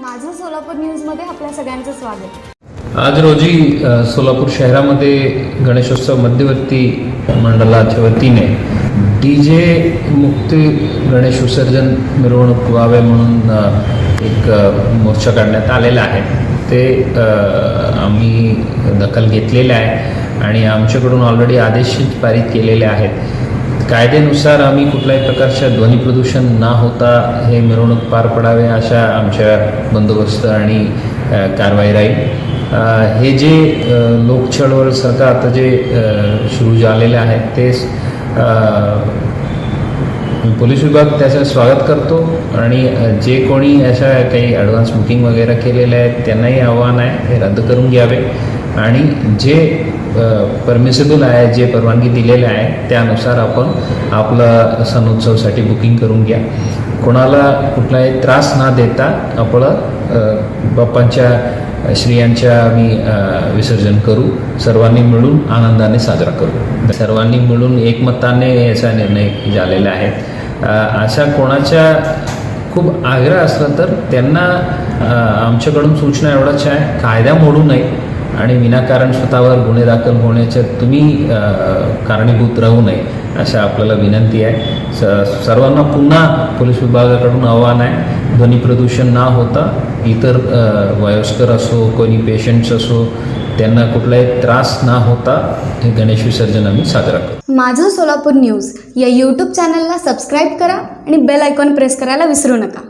माझं सोलापूर न्यूजमध्ये आपल्या सगळ्यांचं स्वागत. आज रोजी सोलापूर शहरामध्ये गणेशोत्सव मध्यवर्ती मंडळाच्या वतीने डी जे मुक्त गणेश विसर्जन मिरवणूक व्हावे म्हणून एक मोर्चा काढण्यात आलेला आहे. ते आम्ही दखल घेतलेलं आहे आणि आमच्याकडून ऑलरेडी आदेश पारित केलेले आहेत. कायद्यानुसार आम्ही कुठल्याही प्रकारच्या ध्वनी प्रदूषण न होता हे मिरवणूक पार पडावे अशा आमच्या बंदोबस्त आणि कारवाई राहील. हे जे लोक चळवळ सरकार आता जे सुरू झालेले आहेत ते पोलीस विभाग त्याचं स्वागत करतो आणि जे कोणी अशा काही ॲडव्हान्स बुकिंग वगैरे केलेले आहेत त्यांनाही आव्हान आहे हे रद्द करून घ्यावे. आणि जे परमिसेबल आहे जे परवानगी दिलेले आहे त्यानुसार आपण आपलं सण उत्सवसाठी बुकिंग करून घ्या. कोणाला कुठलाही त्रास न देता आपलं बाप्पांच्या श्रियांच्या आम्ही विसर्जन करू. सर्वांनी मिळून आनंदाने साजरा करू. सर्वांनी मिळून एकमताने याचा निर्णय झालेला आहे. अशा कोणाच्या खूप आग्रह असला तर त्यांना आमच्याकडून सूचना एवढंच आहे. कायदा मोडू नये. आणि विनाकारण स्वतःवर गुन्हे दाखल होण्याच्या तुम्ही कारणीभूत राहू नये अशा आपल्याला विनंती आहे. स सर्वांना पुन्हा पोलीस विभागाकडून आव्हान आहे. ध्वनी प्रदूषण न होता इतर वयस्कर असो कोणी पेशंट्स असो त्यांना कुठलाही त्रास न होता हे गणेश विसर्जन आम्ही साजरा करतो. माझं सोलापूर न्यूज या यूट्यूब चॅनलला सबस्क्राईब करा आणि बेल आयकॉन प्रेस करायला विसरू नका.